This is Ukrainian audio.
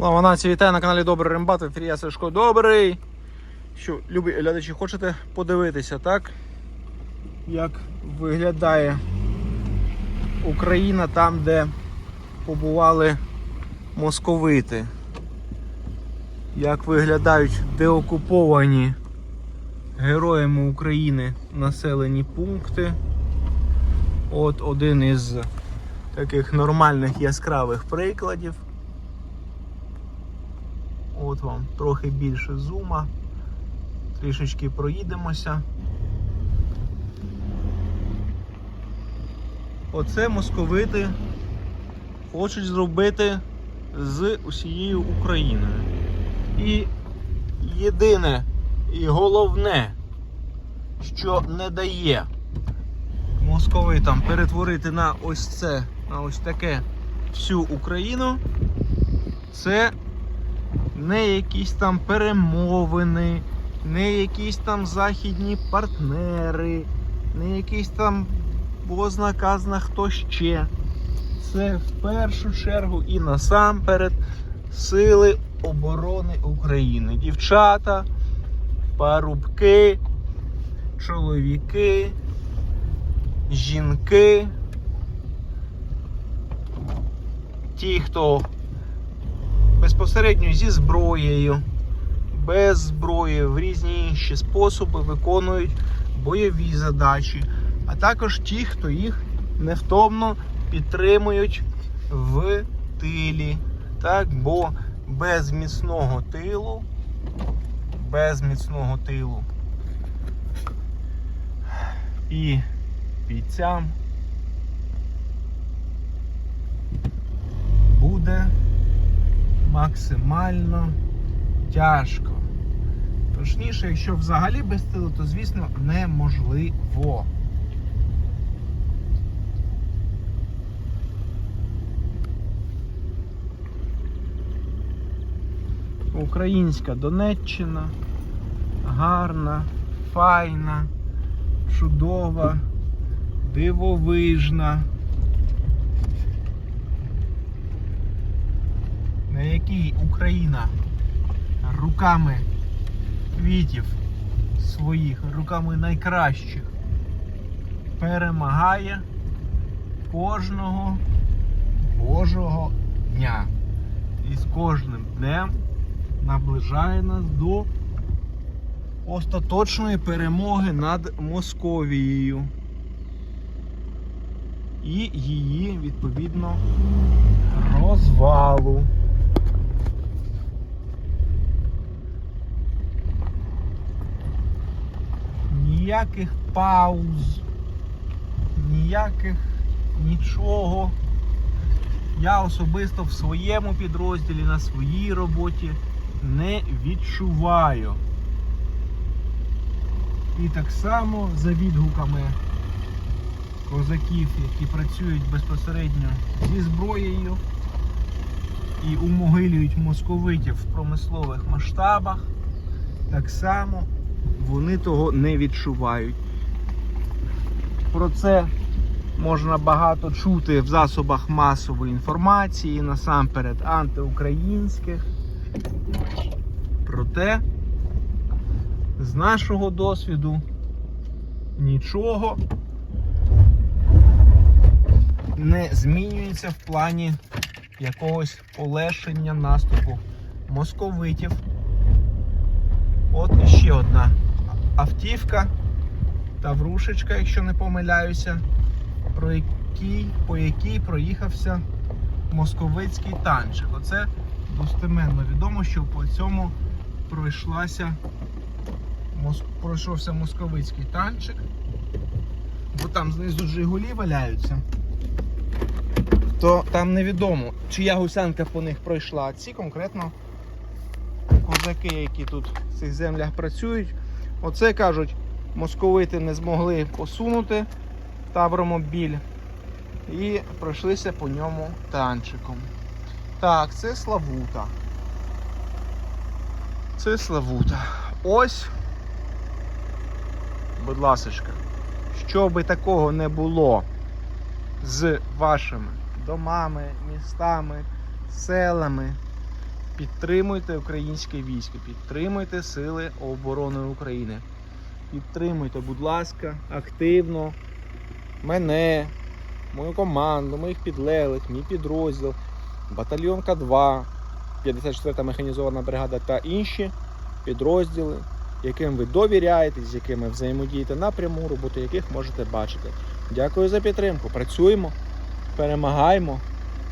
Слава нації, вітаю на каналі Добрий Рембат, в ефірі я Сашко Добрий. Що, любі глядачі, хочете подивитися, так? Як виглядає Україна там, де побували московити. Як виглядають деокуповані героями України населені пункти. От один із таких нормальних яскравих прикладів. От вам трохи більше зума. Трішечки проїдемося. Оце московити хочуть зробити з усією Україною. І єдине і головне, що не дає московитам перетворити на ось це, на ось таке всю Україну, це не якісь там перемовини, не якісь там західні партнери, не якісь там бознаказна хто ще. Це в першу чергу і насамперед Сили оборони України. Дівчата, парубки, чоловіки, жінки. Ті, хто безпосередньо зі зброєю, без зброї, в різні інші способи виконують бойові задачі, а також ті, хто їх невтомно підтримують в тилі. Так, бо без міцного тилу, без міцного тилу і бійцям буде максимально тяжко. Точніше, якщо взагалі без тилу, то звісно неможливо. Українська Донеччина гарна, файна, чудова, дивовижна. На якій Україна руками квітів своїх, руками найкращих перемагає кожного Божого дня. І з кожним днем наближає нас до остаточної перемоги над Московією. І її відповідно розвалу. Ніяких пауз, ніяких нічого. Я особисто в своєму підрозділі на своїй роботі не відчуваю. І так само за відгуками козаків, які працюють безпосередньо зі зброєю і умогилюють московитів в промислових масштабах, так само вони того не відчувають. Про це можна багато чути в засобах масової інформації, насамперед антиукраїнських. Проте, з нашого досвіду нічого не змінюється в плані якогось полегшення наступу московитів. От іще одна автівка, таврушечка, якщо не помиляюся, про який, по якій проїхався московицький танчик. Оце достеменно відомо, що по цьому пройшлася, пройшовся московицький танчик, бо там знизу Жигулі валяються. То там невідомо, чия гусянка по них пройшла, а ці конкретно козаки, які тут в цих землях працюють. Оце кажуть, московити не змогли посунути тавромобіль і пройшлися по ньому танчиком. Так, це Славута. Це Славута. Ось, будь ласочка, щоби такого не було з вашими домами, містами, селами, Підтримуйте українське військо, підтримуйте Сили оборони України. Підтримуйте, будь ласка, активно мене, мою команду, моїх підлеглих, мій підрозділ, батальйон К2, 54-та механізована бригада та інші підрозділи, яким ви довіряєте, з якими взаємодієте напряму, роботу яких можете бачити. Дякую за підтримку. Працюємо, перемагаємо